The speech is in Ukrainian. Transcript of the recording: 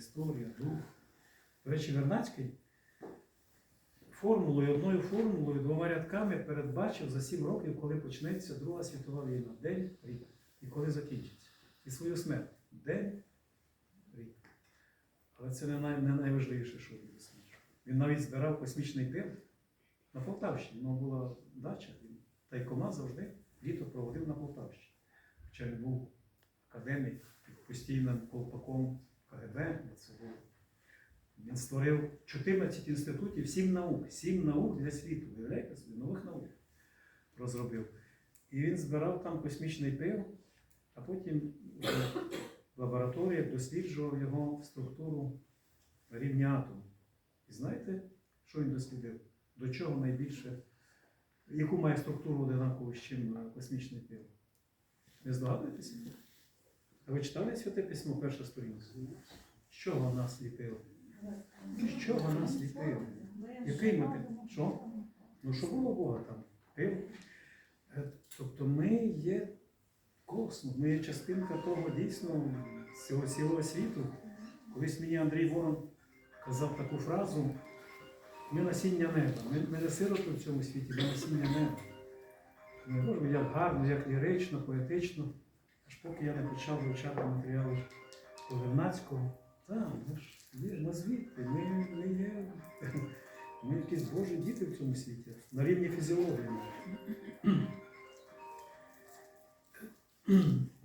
історія, дух. До речі, Вернацький формулою, одною формулою, двома рядками передбачив за сім років, коли почнеться Друга світова війна. День, рік. І коли закінчиться. І свою смерть. День, рік. Але це не, най, не найважливіше, що він досліджував. Він навіть збирав космічний пил на Полтавщині. У нього була дача, він тайкома завжди літо проводив на Полтавщині. Хоча він був академік, постійним колпаком КГБ, це був він створив 14 інститутів, 7 наук, 7 наук для світу. Уявляєте собі, нових наук розробив. І він збирав там космічний пил, а потім в лабораторіях досліджував його структуру рівня атому. І знаєте, що він дослідив? До чого найбільше, яку має структуру одинакову з чим е, космічний пил? Не здогадуєтеся? Ви читали святе письмо перша сторінка? З чого нас ліпило? З чого нас ліпили? Який мотив? Що? Ну, що було Бога там? Пив. Е, Тобто ми є космос, ми є частинка того дійсно цього цілого світу. Колись мені Андрій Ворон казав таку фразу: ми насіння неба. Ми, ми не сироти в цьому світі, ми насіння неба. Ми можемо як гарно, як лірично, поетично, поки я не почав вивчати матеріали Вернацького. Так, ми ж є ж на звідти. Ми, ми є. Ми якісь Божі діти в цьому світі, на рівні фізіології.